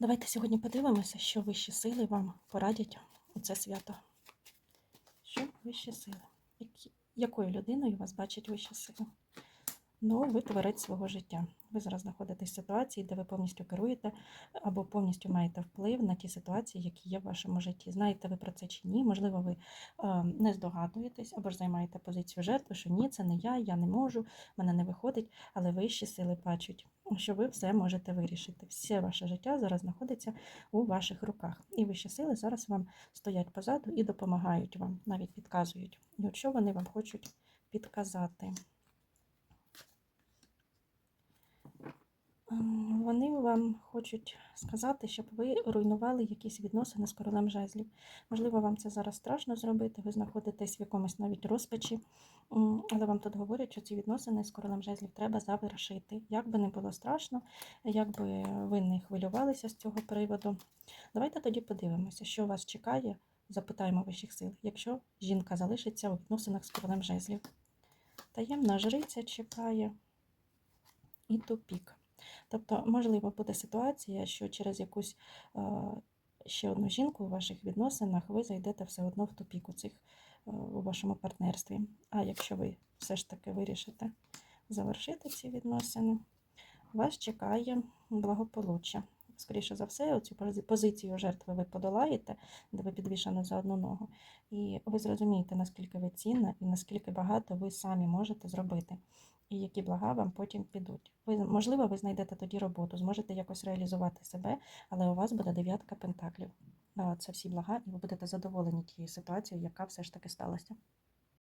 Давайте сьогодні подивимося, що вищі сили вам порадять у це свято. Що вищі сили? Якою людиною вас бачать вищі сили? Ну, ви творець свого життя. Ви зараз знаходитесь в ситуації, де ви повністю керуєте або повністю маєте вплив на ті ситуації, які є в вашому житті. Знаєте ви про це чи ні? Можливо, ви е, не здогадуєтесь або ж займаєте позицію жертви, що ні, це не я, я не можу, мене не виходить, але вищі сили бачать, що ви все можете вирішити. Все ваше життя зараз знаходиться у ваших руках. І вищі сили зараз вам стоять позаду і допомагають вам, навіть підказують. Що вони вам хочуть підказати. Вони вам хочуть сказати, щоб ви руйнували якісь відносини з королем жезлів. Можливо, вам це зараз страшно зробити, ви знаходитесь в якомусь навіть розпачі, але вам тут говорять, що ці відносини з королем жезлів треба завершити. Як би не було страшно, як би ви не хвилювалися з цього приводу. Давайте тоді подивимося, що вас чекає, запитаємо вищих сил, якщо жінка залишиться у відносинах з королем жезлів. Таємна жриця чекає і тупік. Тобто, можливо, буде ситуація, що через якусь ще одну жінку у ваших відносинах ви зайдете все одно в тупік у цих у вашому партнерстві. А якщо ви все ж таки вирішите завершити ці відносини, вас чекає благополуччя. Скоріше за все, оцю позицію жертви ви подолаєте, де ви підвішені за одну ногу, і ви зрозумієте, наскільки ви цінна і наскільки багато ви самі можете зробити і які блага вам потім підуть. Ви, можливо, ви знайдете тоді роботу, зможете якось реалізувати себе, але у вас буде дев'ятка пентаклів. Це всі блага, і ви будете задоволені тією ситуацією, яка все ж таки сталася.